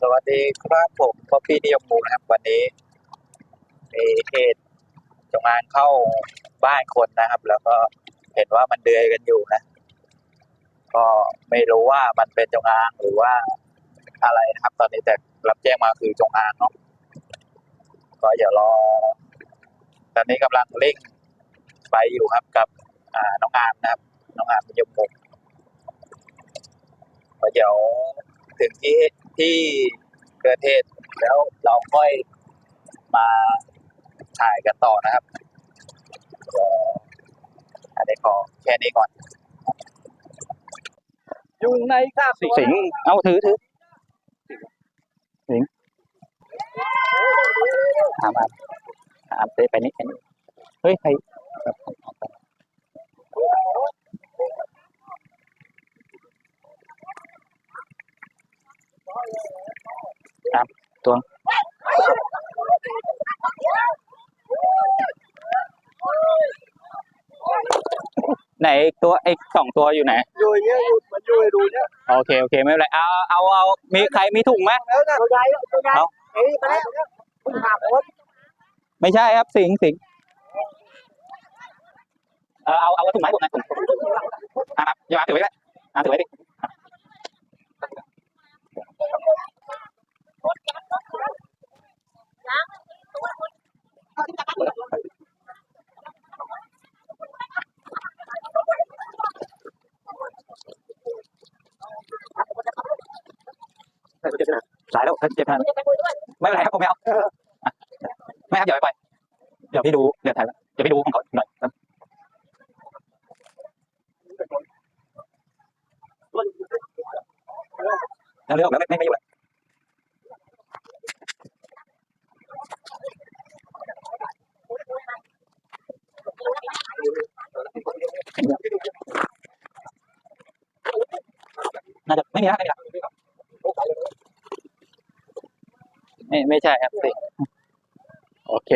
สวัสดีครับผมพ่อพี่นิยมมูนะครับวันนี้มีเหตุจงอางเข้าบ้านคนนะครับ แล้วก็เห็นว่ามันเดือยกันอยู่นะ ก็ไม่รู้ว่ามันเป็นจงอางหรือว่าอะไรนะครับ ตอนนี้แต่รับแจ้งมาคือจงอางเนาะก็อย่ารอ ตอนนี้กำลังเร่งไปอยู่ครับกับน้องอามนะครับ น้องอามนิยมหมูก็เดี๋ยวถึงที่ ที่เกิดเหตุแล้วเราค่อยมาถ่ายกันต่อนะครับก็อันนี้ขอแค่นี้ก่อนอยู่ในคาบสิงเอาถือถือสิงถามอะถามไปไปนี่ไปนี่เฮ้ยใคร ตามตัวไหนตัวไอ้สองตัวอยู่ไหนอยู่อย่างเงี้ยอยู่มันอยู่ไอ้ดูเนี่ยโอเคโอเคไม่เป็นไรเอาเอาเอามีใครมีถุงไหมแล้วนะตัวใหญ่ตัวใหญ่เอาเอ้ยไปแล้วเนี่ยคุณถามผมไม่ใช่ครับสิงสิงเออเอาเอาถุงไม้ผมหนะถุงอะครับอย่ามาถือไว้ก็ได้อะถือไว้ดิ สายแล้วเจ็บขนาดนั้นไม่เป็นไรครับผมไม่เอาอะไม่ครับอย่าไปปล่อยเดี๋ยวพี่ดูเดี๋ยวถ่ายเดี๋ยวพี่ดูของเขาหน่อยครับแล้วเรื่องแล้วไม่ไม่ไม่อยู่แล้วน่าจะไม่มีนะไม่มีนะ ไม่ไม่ใช่ครับสิโอเค